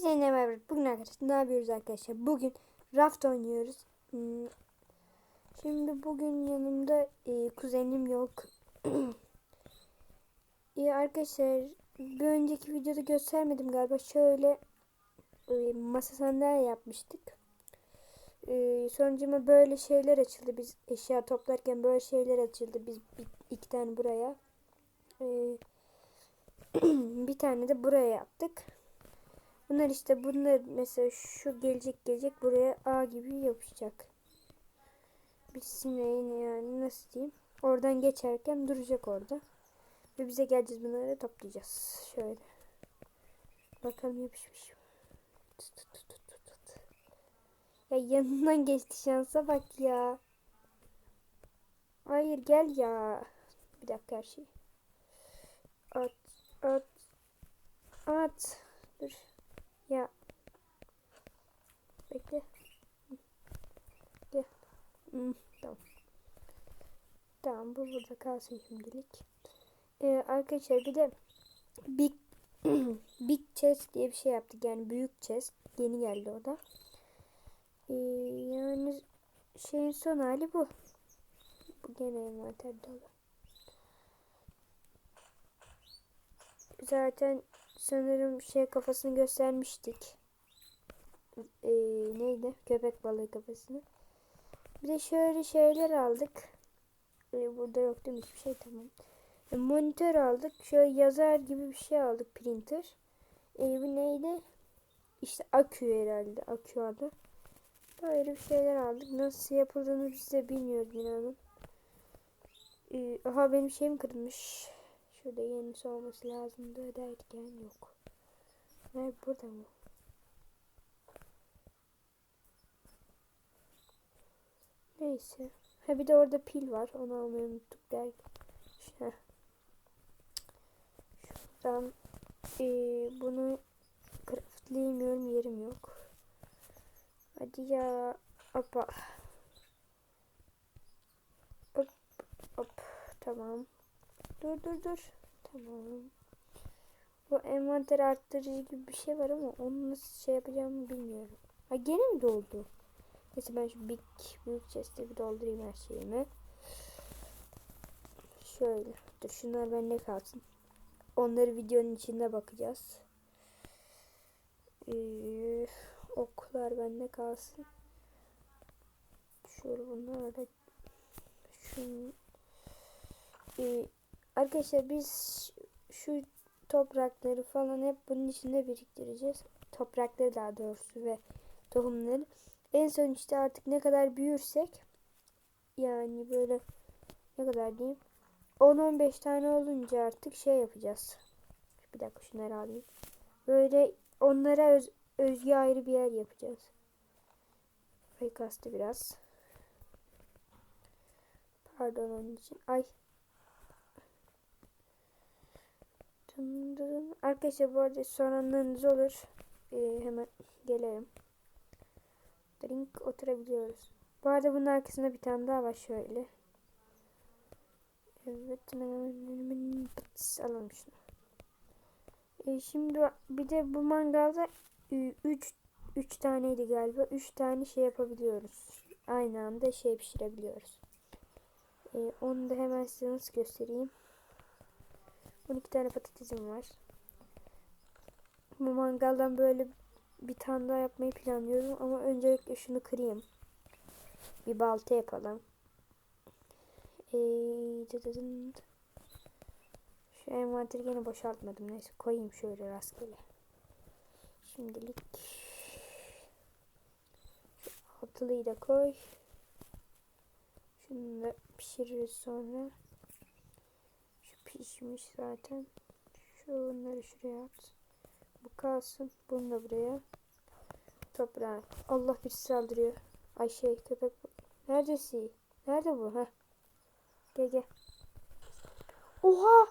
Hepinize ne var? Bugün arkadaşlar ne yapıyoruz arkadaşlar? Bugün raft oynuyoruz. Hmm, Şimdi bugün yanımda e, kuzenim yok. e, arkadaşlar bir önceki videoda göstermedim galiba. Şöyle e, masa sandalye yapmıştık. E, sonucuma böyle şeyler açıldı. Biz eşya toplarken böyle şeyler açıldı. Biz bir, iki tane buraya. E, bir tane de buraya yaptık. Bunlar işte bunlar mesela şu gelecek gelecek buraya A gibi yapışacak. Bir sineğin yani nasıl diyeyim. Oradan geçerken duracak orada. Ve bize geleceğiz bunları toplayacağız. Şöyle. Bakalım yapışmış. mı? Tut, tut, tut, tut, tut. Ya yanından geçti şansa bak ya. Hayır gel ya. Bir dakika her şey. At at at. Dur. Ya. Bekle. Gel. Hmm, tamam. Bu burada kalsın şimdilik. Ee, arkadaşlar bir de Big Big Chest diye bir şey yaptık. Yani büyük chest. Yeni geldi o da. Ee, yani şeyin son hali bu. Bu gene envanter dolu. Zaten sanırım şey kafasını göstermiştik. Ee, neydi? Köpek balığı kafasını. Bir de şöyle şeyler aldık. Ee, burada yok değil mi? Hiçbir şey tamam. Ee, monitör aldık. Şöyle yazar gibi bir şey aldık. Printer. Ee, bu neydi? İşte akü herhalde. Akü adı. Böyle bir şeyler aldık. Nasıl yapıldığını biz de bilmiyoruz inanın. Ee, aha benim şeyim kırılmış. Şurada yenisi olması lazımdı derken yok. Nerede burada mı? Neyse. Ha bir de orada pil var. Onu almayı unuttuk derken. Heh. Şuradan ee, bunu craftlayamıyorum yerim yok. Hadi ya. Hoppa. Hop hop. Tamam. Dur dur dur. Tamam. Bu envanter arttırıcı gibi bir şey var ama onu nasıl şey yapacağımı bilmiyorum. Ha gene mi doldu? Neyse ben şu big büyük chest'e bir doldurayım her şeyimi. Şöyle. Dur şunlar bende kalsın. Onları videonun içinde bakacağız. Ee, oklar bende kalsın. Şöyle bunlar da şunu ee, Arkadaşlar biz şu toprakları falan hep bunun içinde biriktireceğiz. Toprakları daha doğrusu ve tohumları. En son işte artık ne kadar büyürsek yani böyle ne kadar diyeyim 10-15 tane olunca artık şey yapacağız. Bir dakika şunları alayım. Böyle onlara öz, özgü ayrı bir yer yapacağız. Kastı biraz. Pardon onun için. Ay. Arkadaşlar bu arada soranlarınız olur. Ee, hemen gelelim. Drink oturabiliyoruz. Bu arada bunun arkasında bir tane daha var şöyle. Evet. Alalım şunu. Ee, şimdi bir de bu mangalda 3 3 taneydi galiba. 3 tane şey yapabiliyoruz. Aynı anda şey pişirebiliyoruz. Ee, onu da hemen size nasıl göstereyim. 12 tane patatesim var. Bu mangaldan böyle bir tane daha yapmayı planlıyorum ama öncelikle şunu kırayım. Bir balta yapalım. Ee, şu envanteri yine boşaltmadım. Neyse koyayım şöyle rastgele. Şimdilik şu altılıyı da koy. Şunu da pişiririz sonra pişmiş zaten. Şunları şuraya at. Bu kalsın. Bunu da buraya. Toprağa. Allah bir saldırıyor. Ay şey köpek. Neredesin? Nerede bu? ha? Gel gel. Oha!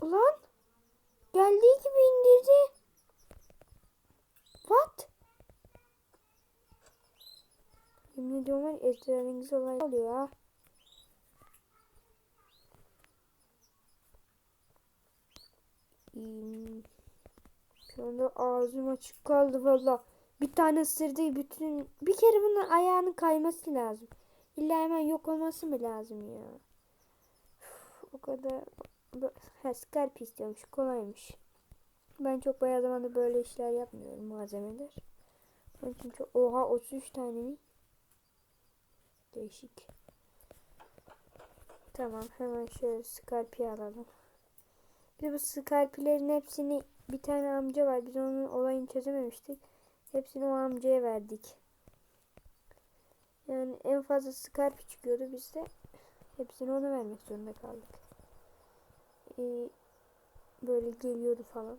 Ulan! Geldiği gibi indirdi. What? Yemin ediyorum var ejderhanınız olay oluyor ha. Şu anda ağzım açık kaldı valla. Bir tane ısırdı bütün bir kere bunun ayağının kayması lazım. İlla hemen yok olması mı lazım ya? Üf, o kadar ha, scarp istiyormuş kolaymış. Ben çok bayağı zamanda böyle işler yapmıyorum malzemeler. Onun için çok... Oha 33 tane mi? Değişik. Tamam hemen şöyle scarp'i alalım. De bu scarp'lerin hepsini bir tane amca var. Biz onun olayını çözememiştik. Hepsini o amcaya verdik. Yani en fazla scarp çıkıyordu. Biz de hepsini ona vermek zorunda kaldık. Ee, böyle geliyordu falan.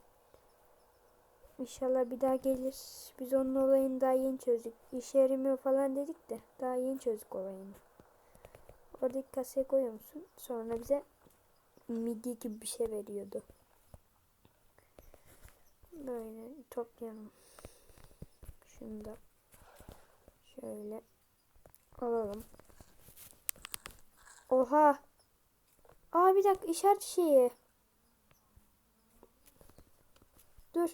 İnşallah bir daha gelir. Biz onun olayını daha yeni çözdük. İşe yaramıyor falan dedik de daha yeni çözdük olayını. Oradaki kasaya koyuyor musun? Sonra bize midye gibi bir şey veriyordu. Böyle toplayalım. Şunu da şöyle alalım. Oha! Aa bir dakika işaret şeyi. Dur.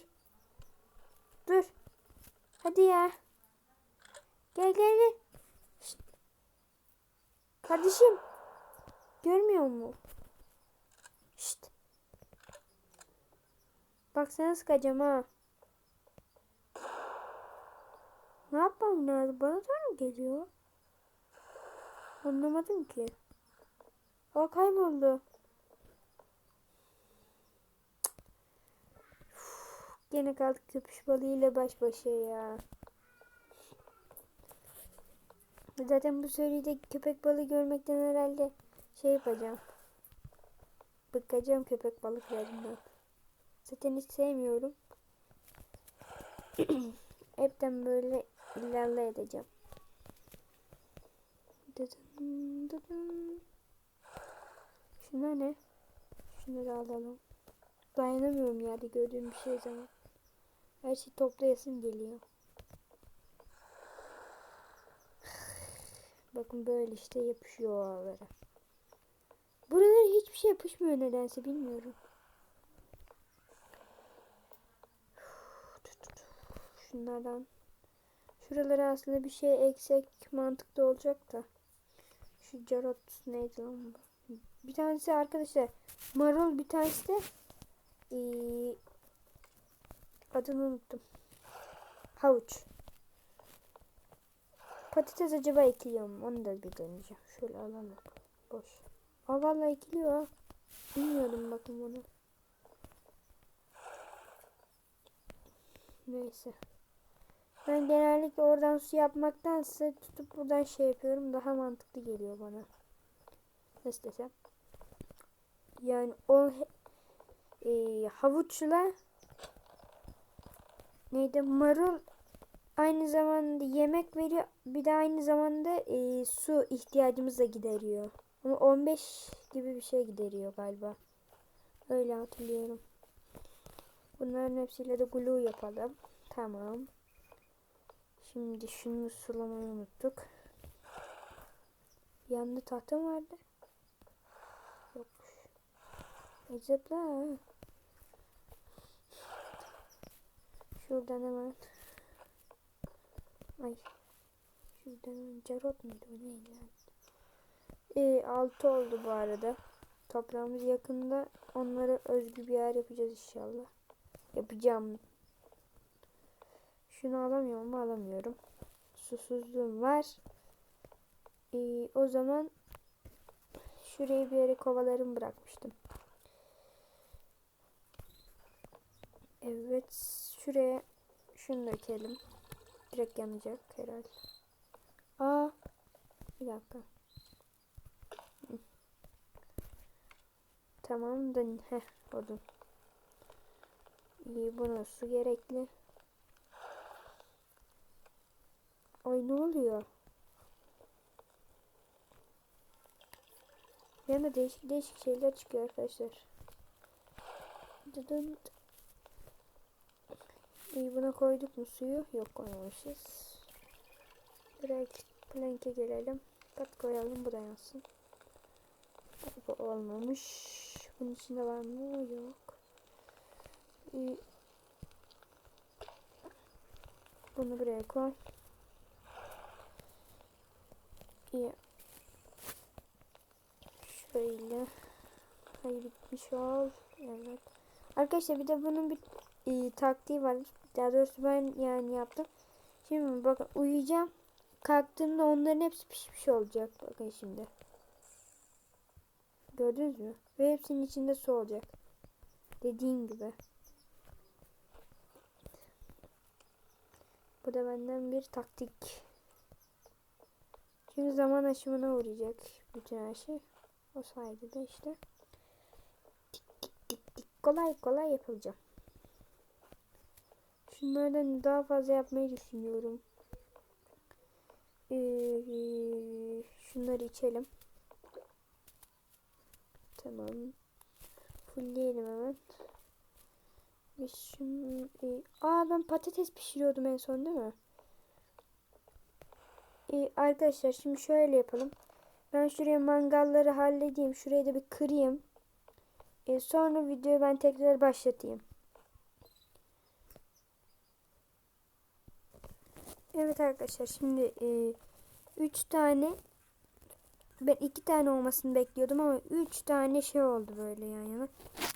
Dur. Hadi ya. Gel gel gel. Şşt. Kardeşim. Görmüyor mu? Şşt. Bak sana sıkacağım ha. Ne yapmam lazım? Bana doğru mu geliyor? Anlamadım ki. Aa kayboldu. Üf, Gene kaldık köpüş balığıyla baş başa ya. Zaten bu seride köpek balığı görmekten herhalde şey yapacağım. Bıkacağım köpek balıklarından. Zaten hiç sevmiyorum. Hepten böyle ilerle edeceğim. Şunlar ne? Şunları alalım. Dayanamıyorum yerde gördüğüm bir şey zaman. Her şey toplayasım geliyor. Bakın böyle işte yapışıyor oralara. Hiçbir şey yapışmıyor nedense bilmiyorum. Şunlardan. Şuralara aslında bir şey eksek mantıklı olacak da. Şu carot neydi lan bu? Bir tanesi arkadaşlar marul bir tanesi de ee, adını unuttum. Havuç. Patates acaba ekiliyor mu? Onu da bir deneyeceğim. Şöyle alalım. Boş. Aa vallahi ekiliyor ha. Bilmiyordum bakın bunu. Neyse. Ben genellikle oradan su yapmaktansa tutup buradan şey yapıyorum. Daha mantıklı geliyor bana. Nasıl desem. Yani o e, havuçla neydi marul aynı zamanda yemek veriyor. Bir de aynı zamanda e, su ihtiyacımızı da gideriyor. Ama 15 gibi bir şey gideriyor galiba. Öyle hatırlıyorum. Bunların hepsiyle de glue yapalım. Tamam. Şimdi şunu sulamayı unuttuk. Yanında tahta mı vardı? Ha. Şuradan hemen. Ay. Şuradan hemen carot muydu? O neydi? Ee, 6 oldu bu arada. Toprağımız yakında. Onlara özgü bir yer yapacağız inşallah. Yapacağım. Şunu alamıyor mu? Alamıyorum. Susuzluğum var. Ee, o zaman şuraya bir yere kovalarımı bırakmıştım. Evet. Şuraya şunu dökelim. Direkt yanacak herhalde. Aa. Bir dakika. Tamam da heh odun. İyi buna su gerekli. Ay ne oluyor? Yana değişik değişik şeyler çıkıyor arkadaşlar. Dıdın. İyi buna koyduk mu suyu? Yok koymamışız. Direkt plank'e gelelim. Kat koyalım bu da yansın. Bu olmamış. Bunun içinde var mı? Yok. Ee, Bunu buraya koy. İyi. Şöyle. Hayır bitmiş ol. Evet. Arkadaşlar bir de bunun bir e, taktiği var. Daha doğrusu ben yani yaptım. Şimdi bakın uyuyacağım. Kalktığımda onların hepsi pişmiş olacak. Bakın şimdi. Gördünüz mü? Ve hepsinin içinde su olacak. Dediğim gibi. Bu da benden bir taktik. Çünkü zaman aşımına uğrayacak bütün her şey. O sayede de işte tik tik tik tik kolay kolay yapılacak. Şunlardan daha fazla yapmayı düşünüyorum. Ee, şunları içelim. Tamam. Fullleyelim hemen. Ve şunu... e, aa ben patates pişiriyordum en son değil mi? Ee, arkadaşlar şimdi şöyle yapalım. Ben şuraya mangalları halledeyim. Şurayı da bir kırayım. Ee, sonra videoyu ben tekrar başlatayım. Evet arkadaşlar şimdi 3 tane ben 2 tane olmasını bekliyordum ama 3 tane şey oldu böyle yan yana.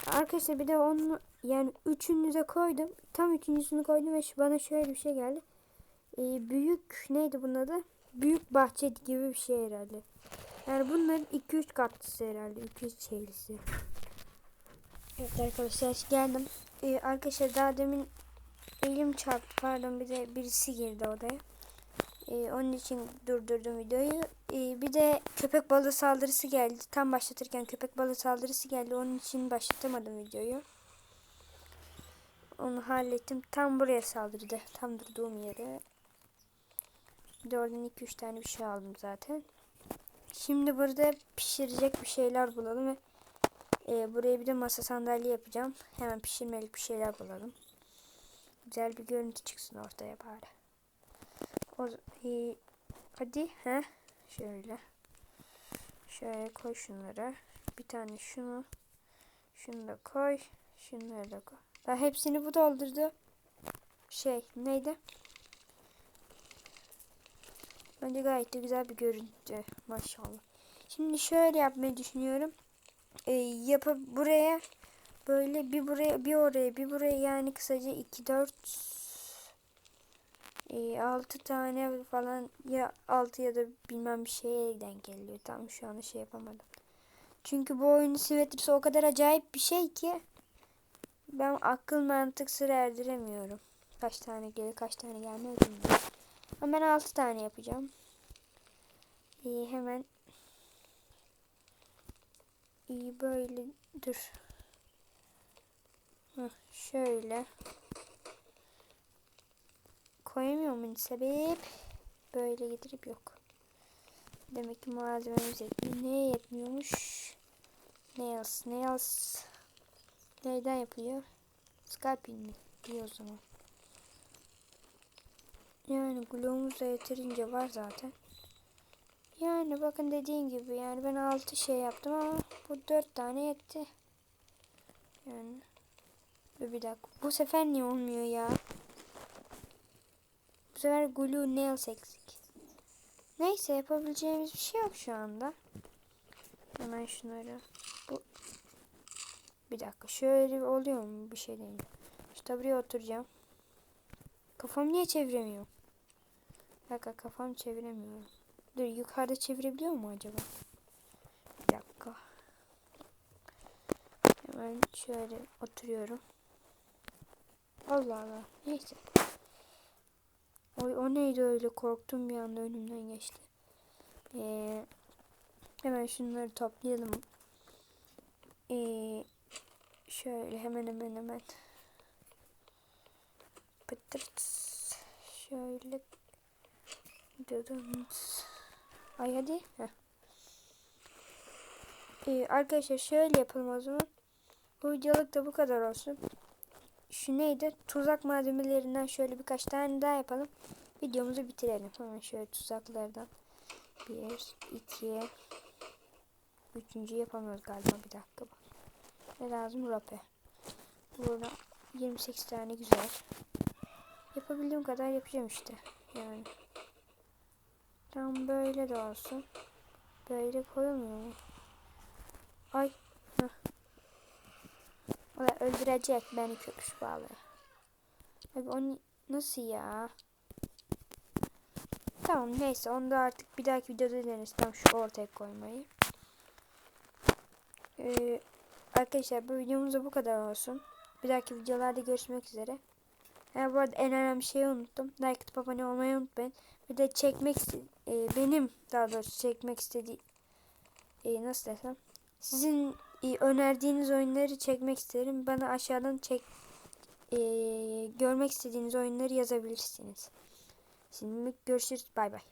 Arkadaşlar bir de onu yani üçünüze koydum. Tam üçüncüsünü koydum ve şu bana şöyle bir şey geldi. Ee, büyük neydi bunun adı? Büyük bahçe gibi bir şey herhalde. Yani bunların 2-3 katlısı herhalde. 2-3 şeylisi. Evet arkadaşlar geldim. Ee, arkadaşlar daha demin elim çarptı. Pardon bir de birisi girdi odaya. Ee, onun için durdurdum videoyu. Ee, bir de köpek balığı saldırısı geldi. Tam başlatırken köpek balığı saldırısı geldi. Onun için başlatamadım videoyu. Onu hallettim. Tam buraya saldırdı. Tam durduğum yere. De oradan 2-3 tane bir şey aldım zaten. Şimdi burada pişirecek bir şeyler bulalım ve e, buraya bir de masa sandalye yapacağım. Hemen pişirmelik bir şeyler bulalım. Güzel bir görüntü çıksın ortaya bari. O, e, hadi he şöyle. Şöyle koy şunları. Bir tane şunu. Şunu da koy. Şunları da koy. Daha hepsini bu doldurdu. Şey neydi? Bence gayet de güzel bir görüntü. Maşallah. Şimdi şöyle yapmayı düşünüyorum. Ee, yapıp buraya böyle bir buraya bir oraya bir buraya yani kısaca 2 4 e, 6 tane falan ya 6 ya da bilmem bir şeye denk geliyor. Tam şu an şey yapamadım. Çünkü bu oyunun simetrisi o kadar acayip bir şey ki ben akıl mantık sır erdiremiyorum. Kaç tane gelir kaç tane gelmez bilmiyorum. Ama ben 6 tane yapacağım. İyi hemen iyi böyle dur. Şöyle koyamıyor muyum sebep böyle getirip yok. Demek ki malzememiz yetmiyor. Neye yetmiyormuş? Nails, nails neyden yapılıyor? Scalping mi? İyi o zaman. Yani glow'umuz da yeterince var zaten. Yani bakın dediğim gibi yani ben 6 şey yaptım ama bu 4 tane yetti. Yani Dur bir dakika. Bu sefer niye olmuyor ya? Bu sefer glue nails eksik. Neyse yapabileceğimiz bir şey yok şu anda. Hemen şunları. Bu bir dakika şöyle oluyor mu bir şey değil. İşte buraya oturacağım. Kafam niye çeviremiyorum? Bir dakika kafam çeviremiyorum. Dur yukarıda çevirebiliyor mu acaba? Bir dakika. Hemen şöyle oturuyorum. Allah Allah. Neyse. Oy o neydi öyle korktum bir anda önümden geçti. Ee, hemen şunları toplayalım. Ee, şöyle hemen hemen hemen. Pıtırt. Şöyle. Dıdınt. Ay hadi. Ee, arkadaşlar şöyle yapalım o zaman. Bu videoluk da bu kadar olsun. Şu neydi? Tuzak malzemelerinden şöyle birkaç tane daha yapalım. Videomuzu bitirelim. Hemen şöyle tuzaklardan. Bir, iki, üçüncü yapamıyoruz galiba. Bir dakika. Ne lazım? Rope. Burada 28 tane güzel. Yapabildiğim kadar yapacağım işte. Yani. Tam böyle de olsun. Böyle koyulmuyor mu? Ay. Heh. Valla öldürecek beni köpüş balığı. Abi onu nasıl ya? Tamam neyse onu da artık bir dahaki videoda deneriz. Tam şu ortaya koymayı. Ee, arkadaşlar bu videomuz da bu kadar olsun. Bir dahaki videolarda görüşmek üzere. Ha, bu arada en önemli şeyi unuttum. Like atıp abone olmayı unutmayın. Bir de çekmek e, benim daha doğrusu çekmek istediğim e, nasıl desem sizin önerdiğiniz oyunları çekmek isterim. Bana aşağıdan çek e, görmek istediğiniz oyunları yazabilirsiniz. Şimdi görüşürüz. Bay bay.